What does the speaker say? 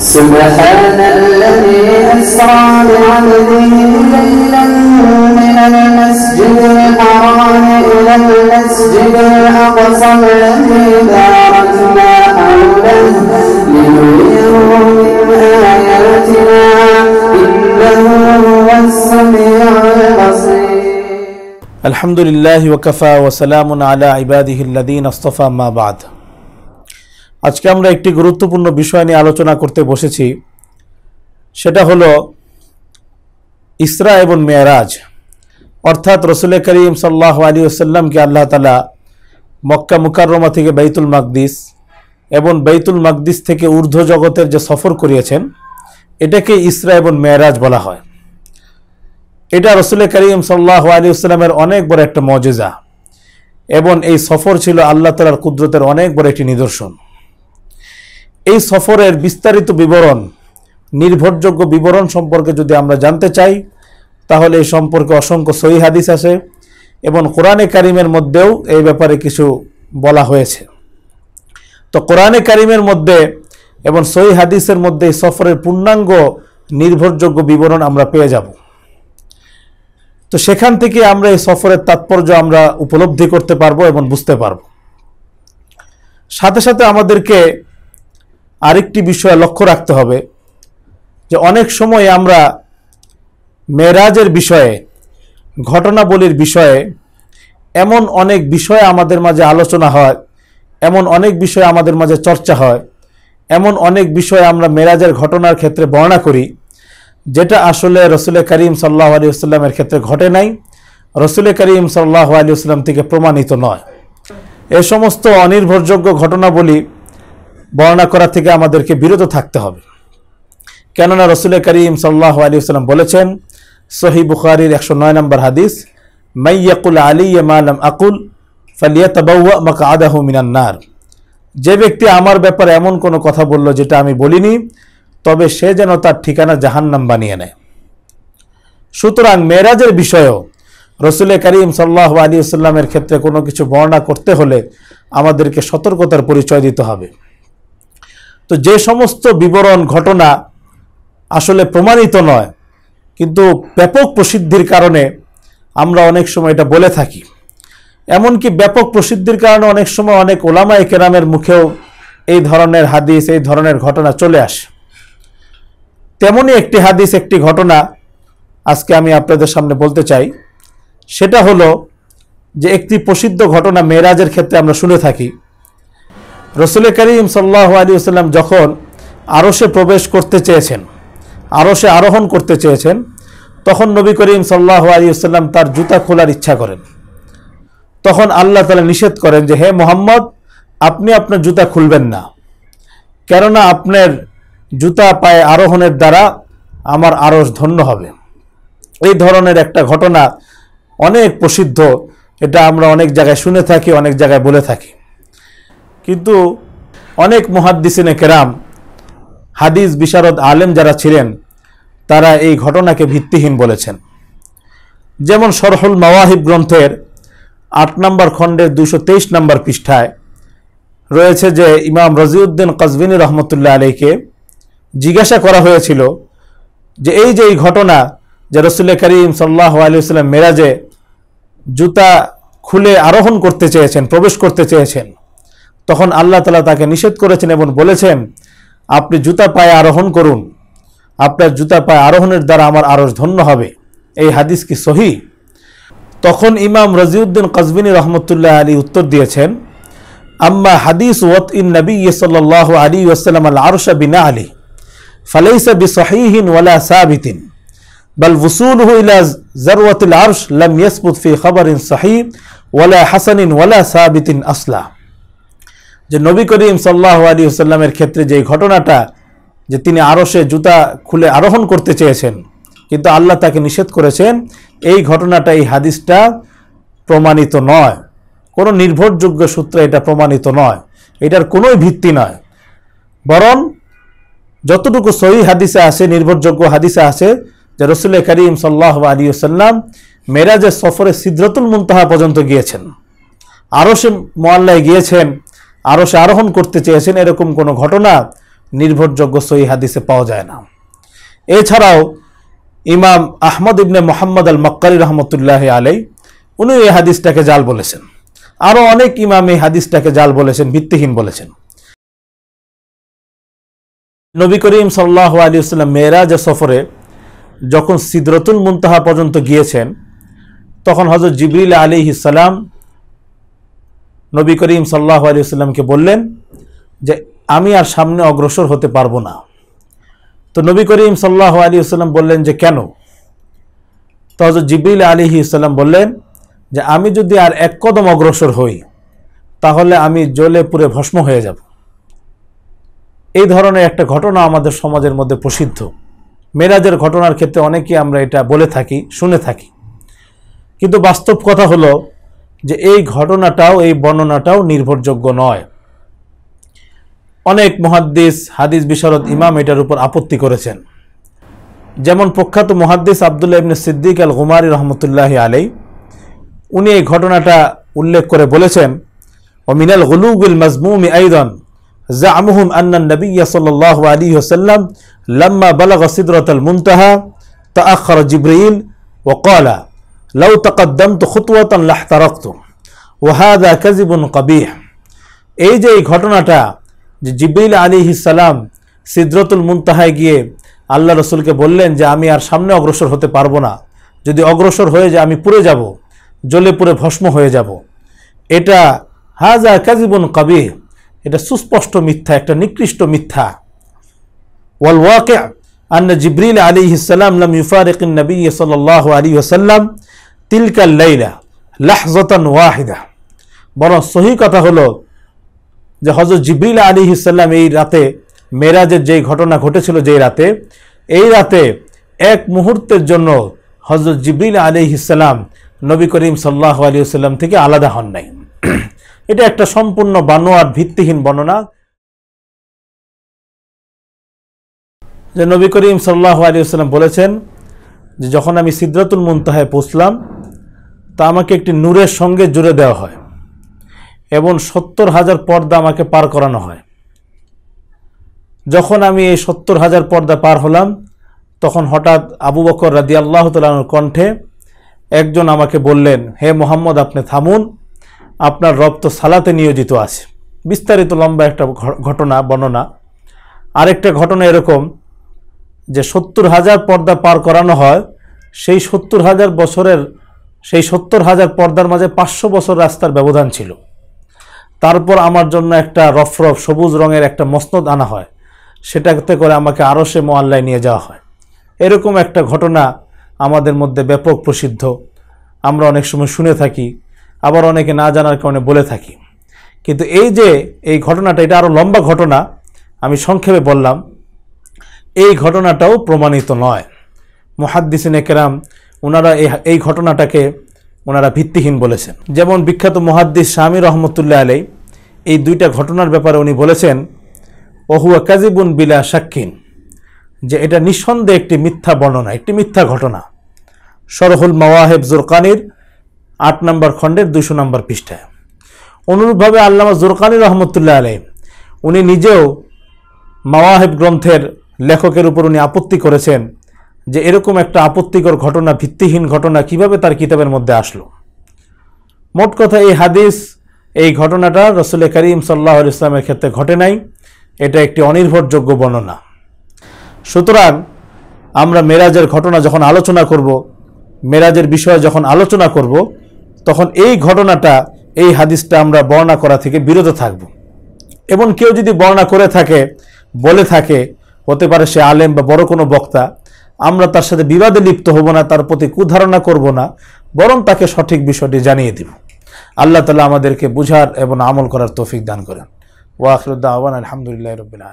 سبحان الذي أسرى بعبده ليلا من المسجد الحرام إلى المسجد الأقصى الذي باركنا حوله لنريه من آياتنا إنه هو السميع البصير. الحمد لله وكفى وسلام على عباده الذين اصطفى ما بعد. আজকে আমরা একটি গুরুত্বপূর্ণ বিষয় নিয়ে আলোচনা করতে বসেছি। সেটা হলো ইসরা এবং মেয়ারাজ। অর্থাৎ রসুল করিম সাল্লাহ আলী আসাল্লামকে আল্লাহ তালা মক্কা মুকাররমা থেকে বাইতুল মাকদিস এবং বাইতুল মাকদিস থেকে ঊর্ধ্ব জগতের যে সফর করিয়েছেন, এটাকে ইসরা এবং মেয়ারাজ বলা হয়। এটা রসুল করিম সাল্লাহ আলী আসসালামের অনেক বড় একটা মজেজা এবং এই সফর ছিল আল্লাহ তালার কুদরতের অনেক বড় একটি নিদর্শন। এই সফরের বিস্তারিত বিবরণ, নির্ভরযোগ্য বিবরণ সম্পর্কে যদি আমরা জানতে চাই, তাহলে এই সম্পর্কে অসংখ্য সহি হাদিস আছে এবং কোরআনে কারিমের মধ্যেও এই ব্যাপারে কিছু বলা হয়েছে। তো কোরআনে কারিমের মধ্যে এবং সহি হাদিসের মধ্যে এই সফরের পূর্ণাঙ্গ নির্ভরযোগ্য বিবরণ আমরা পেয়ে যাব। তো সেখান থেকে আমরা এই সফরের তাৎপর্য আমরা উপলব্ধি করতে পারব এবং বুঝতে পারব। সাথে সাথে আমাদেরকে আরেকটি বিষয় লক্ষ্য রাখতে হবে যে অনেক সময় আমরা মেরাজের বিষয়ে, ঘটনাবলীর বিষয়ে এমন অনেক বিষয় আমাদের মাঝে আলোচনা হয়, এমন অনেক বিষয় আমাদের মাঝে চর্চা হয়, এমন অনেক বিষয় আমরা মেরাজের ঘটনার ক্ষেত্রে বর্ণনা করি, যেটা আসলে রসুল করিম সাল্লাহ আলী আসলামের ক্ষেত্রে ঘটে নাই রসুল করিম সাল্লাহ আলী আসলাম থেকে প্রমাণিত নয়। এ সমস্ত অনির্ভরযোগ্য ঘটনাবলী বর্ণনা করা থেকে আমাদেরকে বিরত থাকতে হবে। কেননা রসুল করিম সাল্লাহ আলী আসলাম বলেছেন সহি বুখারির একশো নয় নম্বর হাদিস মাইয়াকুল আলী মালাম আকুল ফালিয়া তাবাউয়া মাকা আদাহু মিনান্নার যে ব্যক্তি আমার ব্যাপারে এমন কোনো কথা বলল যেটা আমি বলিনি, তবে সে যেন তার ঠিকানা জাহান্নাম বানিয়ে নেয়। সুতরাং মেরাজের বিষয়েও রসুল করিম সাল্লাহ আলী সাল্লামের ক্ষেত্রে কোনো কিছু বর্ণনা করতে হলে আমাদেরকে সতর্কতার পরিচয় দিতে হবে। তো যে সমস্ত বিবরণ ঘটনা আসলে প্রমাণিত নয়, কিন্তু ব্যাপক প্রসিদ্ধির কারণে আমরা অনেক সময় এটা বলে থাকি। এমনকি ব্যাপক প্রসিদ্ধির কারণে অনেক সময় অনেক ওলামায় কেরামের মুখেও এই ধরনের হাদিস, এই ধরনের ঘটনা চলে আসে। তেমনই একটি হাদিস, একটি ঘটনা আজকে আমি আপনাদের সামনে বলতে চাই। সেটা হলো যে একটি প্রসিদ্ধ ঘটনা মেয়েরাজের ক্ষেত্রে আমরা শুনে থাকি। রসুল করিম সাল্লাহ আলী আসাল্লাম যখন আরসে প্রবেশ করতে চেয়েছেন আরসে আরোহণ করতে চেয়েছেন, তখন নবী করিম সাল্লাহ আলী আসাল্লাম তার জুতা খোলার ইচ্ছা করেন। তখন আল্লাহ তালা নিষেধ করেন যে, হে মোহাম্মদ, আপনি আপনার জুতা খুলবেন না। কেননা আপনার জুতা পায়ে আরোহণের দ্বারা আমার আরস ধন্য হবে। এই ধরনের একটা ঘটনা অনেক প্রসিদ্ধ, এটা আমরা অনেক জায়গায় শুনে থাকি, অনেক জায়গায় বলে থাকি। কিন্তু অনেক মহাদ্দিসিনে কেরাম, হাদিস বিশারদ আলেম যারা ছিলেন, তারা এই ঘটনাকে ভিত্তিহীন বলেছেন। যেমন সরহুল মাওয়াহিব গ্রন্থের আট নম্বর খণ্ডের দুশো তেইশ নম্বর পৃষ্ঠায় রয়েছে যে ইমাম রাজিউদ্দিন কসবিনী রহমতুল্লাহ আলীকে জিজ্ঞাসা করা হয়েছিল যে এই যে এই ঘটনা যে রসুল্লাহ করিম সাল্লাহ আলিয়াল্লাম মেরাজে জুতা খুলে আরোহণ করতে চেয়েছেন, প্রবেশ করতে চেয়েছেন তখন আল্লাহ তালা তাকে নিষেধ করেছেন এবং বলেছেন আপনি জুতা পায়ে আরোহণ করুন আপনার জুতা পায়ে আরোহণের দ্বারা আমার আরস ধন্য হবে এই হাদিস কি সহি তখন ইমাম রাজিউদ্দিন কসবিনী রহমতুল্লাহ আলী উত্তর দিয়েছেন আম্মা হাদিস ওয়াত ইন নবী সাল্লাহ আলী ওসালাম আল আরশা বিনা আলী فليس بصحيح ولا ثابت بل وصوله إلى ذروة العرش لم يثبت في خبر صحيح ولا حسن ولا ثابت أصلا যে নবী করিম সাল্লাহ আলী সাল্লামের ক্ষেত্রে যে ঘটনাটা, যে তিনি আরশে জুতা খুলে আরোহণ করতে চেয়েছেন, কিন্তু আল্লাহ তাকে নিষেধ করেছেন, এই ঘটনাটা, এই হাদিসটা প্রমাণিত নয়। কোনো নির্ভরযোগ্য সূত্রে এটা প্রমাণিত নয়। এটার কোনোই ভিত্তি নয়। বরং যতটুকু সহি হাদিসে আছে, নির্ভরযোগ্য হাদিসে আছে, যে রসুল করিম সাল্লাহ আলী সাল্লাম মেরাজের সফরে সিদ্রতুল মুনতাহা পর্যন্ত গিয়েছেন। আরও সে মোয়াল্লায় গিয়েছেন আরও সে আরোহণ করতে চেয়েছেন, এরকম কোনো ঘটনা নির্ভরযোগ্য সহি হাদিসে পাওয়া যায় না। এছাড়াও ইমাম আহমদ ইবনে মোহাম্মদ আল মক্কারি রহমতুল্লাহ আলাই উনি এই হাদিসটাকে জাল বলেছেন। আরও অনেক ইমাম এই হাদিসটাকে জাল বলেছেন, ভিত্তিহীন বলেছেন। নবী করিম সাল্লাহ আলী সাল্লাম মেয়েরাজ সফরে যখন সিদরতুল মুনতাহা পর্যন্ত গিয়েছেন, তখন হজরত জিবরিল আলী ইসালাম নবী করিম সাল্লাহ আলী সাল্লামকে বললেন যে, আমি আর সামনে অগ্রসর হতে পারব না। তো নবী করিম সাল্লাহ আলী বললেন যে, কেন? তো হজরত জিবরিল আলী ইসাল্লাম বললেন যে, আমি যদি আর এক কদম অগ্রসর হই, তাহলে আমি জ্বলে পুরে ভস্ম হয়ে যাব। এই ধরনের একটা ঘটনা আমাদের সমাজের মধ্যে প্রসিদ্ধ। মেরাজের ঘটনার ক্ষেত্রে অনেকেই আমরা এটা বলে থাকি, শুনে থাকি। কিন্তু বাস্তব কথা হলো যে এই ঘটনাটাও, এই বর্ণনাটাও নির্ভরযোগ্য নয়। অনেক মহাদ্দিস, হাদিস বিশারদ ইমাম এটার উপর আপত্তি করেছেন। যেমন প্রখ্যাত মহাদ্দিস আবদুল্লাহ ইবনে সিদ্দিক আল গুমারি রহমতুল্লাহ আলাই উনি এই ঘটনাটা উল্লেখ করে বলেছেন ও মিনাল গুলুবুল মজমুম আইদন জামুহুম আন্না নবী সাল্লাহ আলী হোসাল্লাম লম্মা বালাগ সিদরত আল মুনতাহা তাআখর জিব্রাইল ওকলা لو تقدمت خطوة لاحترقت وهذا كذب قبيح এই যে এই ঘটনাটা যে জিব্রিল আলী সালাম সিদ্রতুল মুনতাহায় গিয়ে আল্লাহ রসুলকে বললেন যে আমি আর সামনে অগ্রসর হতে পারবো না যদি অগ্রসর হয়ে যায় আমি পুড়ে যাব জ্বলে পুড়ে ভস্ম হয়ে যাব এটা হাজা কাজিবুন কবিহ এটা সুস্পষ্ট মিথ্যা একটা নিকৃষ্ট মিথ্যা ওয়াল ওয়াকে আন্না জিব্রিল আলী ইসালাম লাম ইউফারিক নবী সাল্লাহ আলী ওসাল্লাম তিলকাল লাইলা লাহজতান ওয়াহিদা। বরং সহি কথা হলো যে হজরত জিব্রিল আলী ইসাল্লাম এই রাতে, মেরাজের যেই ঘটনা ঘটেছিল যেই রাতে, এই রাতে এক মুহূর্তের জন্য হজরত জিব্রিল আলী ইসাল্লাম নবী করিম সাল্লাহ আলী সাল্লাম থেকে আলাদা হন নাই। এটা একটা সম্পূর্ণ বানোয়ার ভিত্তিহীন বর্ণনা। যে নবী করিম সাল্লাহ আলী সাল্লাম বলেছেন যে যখন আমি সিদ্ধাতুল মুনতাহায় পৌঁছলাম তা আমাকে একটি নূরের সঙ্গে জুড়ে দেওয়া হয় এবং সত্তর হাজার পর্দা আমাকে পার করানো হয়। যখন আমি এই সত্তর হাজার পর্দা পার হলাম, তখন হঠাৎ আবু বকর রাদি আল্লাহ তালানোর কণ্ঠে একজন আমাকে বললেন, হে মোহাম্মদ, আপনি থামুন, আপনার রব তো সালাতে নিয়োজিত আছে। বিস্তারিত লম্বা একটা ঘটনা, বর্ণনা। আরেকটা ঘটনা এরকম যে সত্তর হাজার পর্দা পার করানো হয়, সেই সত্তর হাজার বছরের সেই সত্তর হাজার পর্দার মাঝে পাঁচশো বছর রাস্তার ব্যবধান ছিল। তারপর আমার জন্য একটা রফরফ সবুজ রঙের একটা মসনদ আনা হয়। সেটাতে করে আমাকে আরও সে মোয়াল্লায় নিয়ে যাওয়া হয়। এরকম একটা ঘটনা আমাদের মধ্যে ব্যাপক প্রসিদ্ধ। আমরা অনেক সময় শুনে থাকি, আবার অনেকে না জানার কারণে বলে থাকি। কিন্তু এই যে এই ঘটনাটা, এটা আরও লম্বা ঘটনা, আমি সংক্ষেপে বললাম। এই ঘটনাটাও প্রমাণিত নয়। মহাদ্দিসিন একরাম ওনারা এই ঘটনাটাকে ওনারা ভিত্তিহীন বলেছেন। যেমন বিখ্যাত মহাদ্দিস স্বামী রহমতুল্লাহ আলাই এই দুইটা ঘটনার ব্যাপারে উনি বলেছেন, ওহুয়া কাজিবুন বিলা সাক্ষিন যে এটা নিঃসন্দেহে একটি মিথ্যা বর্ণনা, একটি মিথ্যা ঘটনা। সরহুল মাওয়াহেব জোরকানির আট নম্বর খণ্ডের দুশো নম্বর পৃষ্ঠায়। অনুরূপভাবে আল্লামা জোরকানি রহমতুল্লাহ আলাই উনি নিজেও মাওয়াহেব গ্রন্থের লেখকের উপর উনি আপত্তি করেছেন যে এরকম একটা আপত্তিকর ঘটনা, ভিত্তিহীন ঘটনা কীভাবে তার কিতাবের মধ্যে আসলো? মোট কথা, এই হাদিস, এই ঘটনাটা রসুল করিম সাল্লাহ ইসলামের ক্ষেত্রে ঘটে নাই। এটা একটি অনির্ভরযোগ্য বর্ণনা। সুতরাং আমরা মেরাজের ঘটনা যখন আলোচনা করব, মেরাজের বিষয়ে যখন আলোচনা করব, তখন এই ঘটনাটা, এই হাদিসটা আমরা বর্ণনা করা থেকে বিরত থাকব। এবং কেউ যদি বর্ণনা করে থাকে, বলে থাকে, হতে পারে সে আলেম বা বড় কোনো বক্তা আমরা তার সাথে বিবাদে লিপ্ত হব না, তার প্রতি কুধারণা করব না, বরং তাকে সঠিক বিষয়টি জানিয়ে দিব। আল্লাহ তালা আমাদেরকে বুঝার এবং আমল করার তৌফিক দান করেন। ওয়াখরুদ্দাহ আলহামদুলিল্লাহ রবিল